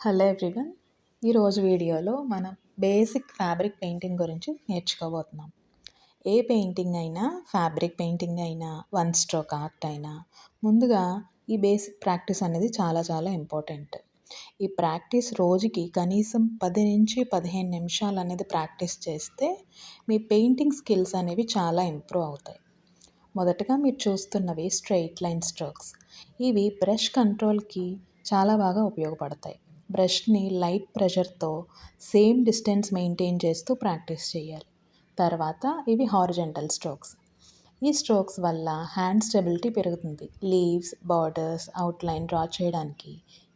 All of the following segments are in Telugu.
హలో ఎవ్రీవన్ ఈరోజు వీడియోలో మనం బేసిక్ ఫ్యాబ్రిక్ పెయింటింగ్ గురించి నేర్చుకోబోతున్నాం. ఏ పెయింటింగ్ అయినా ఫ్యాబ్రిక్ పెయింటింగ్ అయినా వన్ స్ట్రోక్ ఆర్ట్ అయినా ముందుగా ఈ బేసిక్ ప్రాక్టీస్ అనేది చాలా చాలా ఇంపార్టెంట్ ఈ ప్రాక్టీస్ రోజుకి కనీసం పది నుంచి పదిహేను నిమిషాలు అనేది ప్రాక్టీస్ చేస్తే మీ పెయింటింగ్ స్కిల్స్ అనేవి చాలా ఇంప్రూవ్ అవుతాయి. మొదటగా మీరు చూస్తున్నవి స్ట్రెయిట్ లైన్ స్ట్రోక్స్ ఇవి బ్రష్ కంట్రోల్కి చాలా బాగా ఉపయోగపడతాయి. బ్రష్ని లైట్ ప్రెషర్తో సేమ్ డిస్టెన్స్ మెయింటైన్ చేస్తూ ప్రాక్టీస్ చేయాలి. తర్వాత ఇవి హారిజెంటల్ స్ట్రోక్స్. ఈ స్ట్రోక్స్ వల్ల హ్యాండ్ స్టెబిలిటీ పెరుగుతుంది. లీవ్స్ బార్డర్స్ అవుట్లైన్ డ్రా చేయడానికి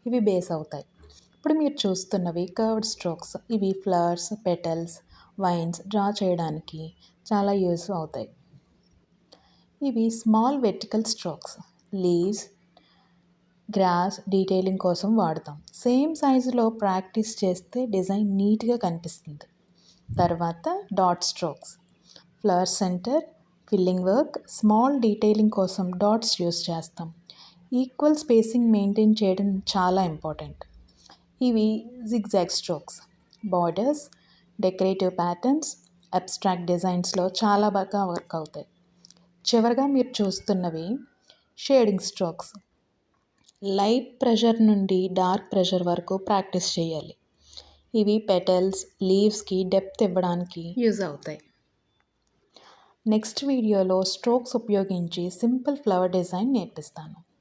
ఇవి బేస్ అవుతాయి. ఇప్పుడు మీరు చూస్తున్నవి కర్వ్డ్ స్ట్రోక్స్. ఇవి ఫ్లవర్స్ పెటల్స్ వైన్స్ డ్రా చేయడానికి చాలా యూస్ అవుతాయి. ఇవి small vertical strokes. Leaves grass detailing కోసం వాడతాం. సేమ్ సైజులో ప్రాక్టీస్ చేస్తే డిజైన్ నీట్గా కనిపిస్తుంది. తర్వాత dot strokes. Flower centre filling work small detailing కోసం డాట్స్ యూస్ చేస్తాం. ఈక్వల్ స్పేసింగ్ మెయింటైన్ చేయడం చాలా ఇంపార్టెంట్. ఇవి zigzag strokes borders decorative patterns abstract డిజైన్స్లో చాలా బాగా వర్క్ అవుతాయి. చివరిగా మీరు చూస్తున్నవి షేడింగ్ స్ట్రోక్స్ లైట్ ప్రెషర్ నుండి డార్క్ ప్రెషర్ వరకు ప్రాక్టీస్ చేయాలి. ఇవి పెటల్స్ లీవ్స్కి డెప్త్ ఇవ్వడానికి యూజ్ అవుతాయి. నెక్స్ట్ వీడియోలో స్ట్రోక్స్ ఉపయోగించి సింపుల్ ఫ్లవర్ డిజైన్ నేర్పిస్తాను.